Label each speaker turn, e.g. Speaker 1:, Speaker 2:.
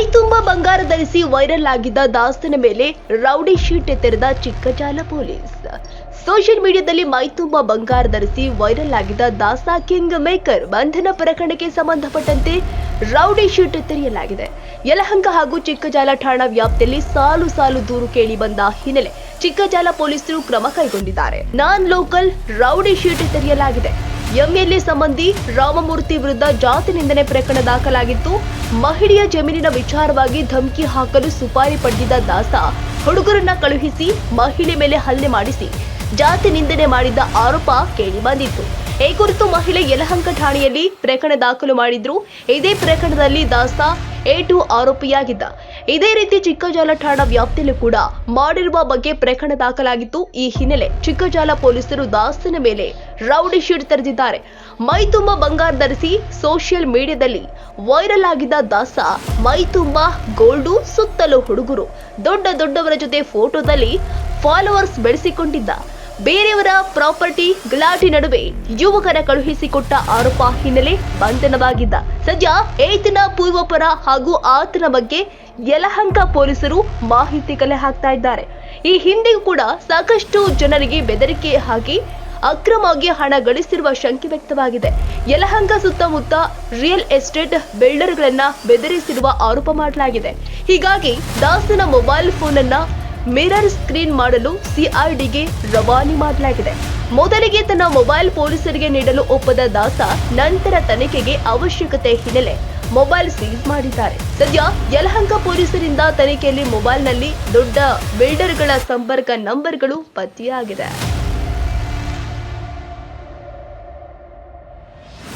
Speaker 1: ಬಂಗಾರ ಧರಿಸಿ ವೈರಲ್ ಆಗಿದ್ದ ದಾಸ್ತನ ಮೇಲೆ ರೌಡಿ ಶೀಟ್ ತೆರೆದ ಚಿಕ್ಕಜಾಲ ಪೊಲೀಸ್. ಸೋಷಿಯಲ್ ಮೀಡಿಯಾದಲ್ಲಿ ಮೈ ತುಂಬಾ ಬಂಗಾರ ಧರಿಸಿ ವೈರಲ್ ಆಗಿದ್ದ ದಾಸಾ ಕಿಂಗ್ ಮೇಕರ್ ಬಂಧನ ಪ್ರಕರಣಕ್ಕೆ ಸಂಬಂಧಪಟ್ಟಂತೆ ರೌಡಿ ಶೀಟ್ ತೆರೆಯಲಾಗಿದೆ ಯಲಹಂಕ ಹಾಗೂ ಚಿಕ್ಕಜಾಲ ಠಾಣಾ ವ್ಯಾಪ್ತಿಯಲ್ಲಿ ಸಾಲು ಸಾಲು ದೂರು ಕೇಳಿ ಬಂದ ಹಿನ್ನೆಲೆ ಚಿಕ್ಕಜಾಲ ಪೊಲೀಸರು ಕ್ರಮ ಕೈಗೊಂಡಿದ್ದಾರೆ. ನಾನ್ ಲೋಕಲ್ ರೌಡಿ ಶೀಟ್ ತೆರೆಯಲಾಗಿದೆ ಎಂಎಲ್ಎ ಸಂಬಂಧಿ ರಾಮಮೂರ್ತಿ ವಿರುದ್ಧ ಜಾತಿ ನಿಂದನೆ ಪ್ರಕರಣ ದಾಖಲಾಗಿತ್ತು. ಮಹಿಳೆಯ ಜಮೀನಿನ ವಿಚಾರವಾಗಿ ಧಮಕಿ ಹಾಕಲು ಸುಪಾರಿ ಪಡೆದಿದ್ದ ದಾಸ ಹುಡುಗರನ್ನ ಕಳುಹಿಸಿ ಮಹಿಳೆ ಮೇಲೆ ಹಲ್ಲೆ ಮಾಡಿಸಿ. ಜಾತಿ ನಿಂದನೆ ಮಾಡಿದ್ದ ಆರೋಪ ಕೇಳಿ ಬಂದಿತ್ತು. ಈ ಕುರಿತು ಮಹಿಳೆ ಯಲಹಂಕ ಠಾಣೆಯಲ್ಲಿ ಪ್ರಕರಣ ದಾಖಲು ಮಾಡಿದ್ರು. ಇದೇ ಪ್ರಕರಣದಲ್ಲಿ ದಾಸ ಎ ಟು ಆರೋಪಿಯಾಗಿದ್ದ. ಇದೇ ರೀತಿ ಚಿಕ್ಕಜಾಲ ಠಾಣಾ ವ್ಯಾಪ್ತಿಯಲ್ಲೂ ಕೂಡ ಮಾಡಿರುವ ಬಗ್ಗೆ ಪ್ರಕರಣ ದಾಖಲಾಗಿತ್ತು. ಈ ಹಿನ್ನೆಲೆ ಚಿಕ್ಕಜಾಲ ಪೊಲೀಸರು ದಾಸನ ಮೇಲೆ ರೌಡಿ ಶೀಟ್ ತೆರೆದಿದ್ದಾರೆ. ಮೈ ತುಂಬಾ ಬಂಗಾರ ಧರಿಸಿ ಸೋಷಿಯಲ್ ಮೀಡಿಯಾದಲ್ಲಿ ವೈರಲ್ ಆಗಿದ್ದ ದಾಸ ಮೈ ತುಂಬ ಗೋಲ್ಡು ಸುತ್ತಲೂ ಹುಡುಗರು. ದೊಡ್ಡ ದೊಡ್ಡವರ ಜೊತೆ ಫೋಟೋದಲ್ಲಿ ಫಾಲೋವರ್ಸ್ ಬೆಳೆಸಿಕೊಂಡಿದ್ದ ಬೇರೆಯವರ ಪ್ರಾಪರ್ಟಿ ಗಲಾಟೆ ನಡುವೆ ಯುವಕರ ಕಳುಹಿಸಿಕೊಟ್ಟ ಆರೋಪ ಹಿನ್ನೆಲೆ ಬಂಧನವಾಗಿದ್ದ ಸದ್ಯ ಏತನ ಪೂರ್ವಪರ ಹಾಗೂ ಆತನ ಬಗ್ಗೆ ಯಲಹಂಕ ಪೊಲೀಸರು ಮಾಹಿತಿ ಕಲೆ ಹಾಕ್ತಾ ಇದ್ದಾರೆ. ಈ ಹಿಂದೆಯೂ ಕೂಡ ಸಾಕಷ್ಟು ಜನರಿಗೆ ಬೆದರಿಕೆ ಹಾಕಿ ಅಕ್ರಮವಾಗಿ ಹಣ ಗಳಿಸಿರುವ ಶಂಕೆ ವ್ಯಕ್ತವಾಗಿದೆ. ಯಲಹಂಕ ಸುತ್ತಮುತ್ತ ರಿಯಲ್ ಎಸ್ಟೇಟ್ ಬಿಲ್ಡರ್ಗಳನ್ನ ಬೆದರಿಸಿರುವ ಆರೋಪ ಮಾಡಲಾಗಿದೆ. ಹೀಗಾಗಿ ದಾಸನ ಮೊಬೈಲ್ ಫೋನ್ ಅನ್ನ ಮಿರರ್ ಸ್ಕ್ರೀನ್ ಮಾಡಲು ಸಿಆರ್ಡಿಗೆ ರವಾನೆ ಮಾಡಲಾಗಿದೆ. ಮೊದಲಿಗೆ ತನ್ನ ಮೊಬೈಲ್ ಪೊಲೀಸರಿಗೆ ನೀಡಲು ಒಪ್ಪದ ದಾಸ ನಂತರ ತನಿಖೆಗೆ ಅವಶ್ಯಕತೆ ಹಿನ್ನೆಲೆ ಮೊಬೈಲ್ ಸೀಸ್ ಮಾಡಿದ್ದಾರೆ. ಸದ್ಯ ಯಲಹಂಕ ಪೊಲೀಸರಿಂದ ತನಿಖೆಯಲ್ಲಿ ಮೊಬೈಲ್ನಲ್ಲಿ ದೊಡ್ಡ ಬಿಲ್ಡರ್ಗಳ ಸಂಪರ್ಕ ನಂಬರ್ಗಳು ಪತ್ತೆಯಾಗಿದೆ.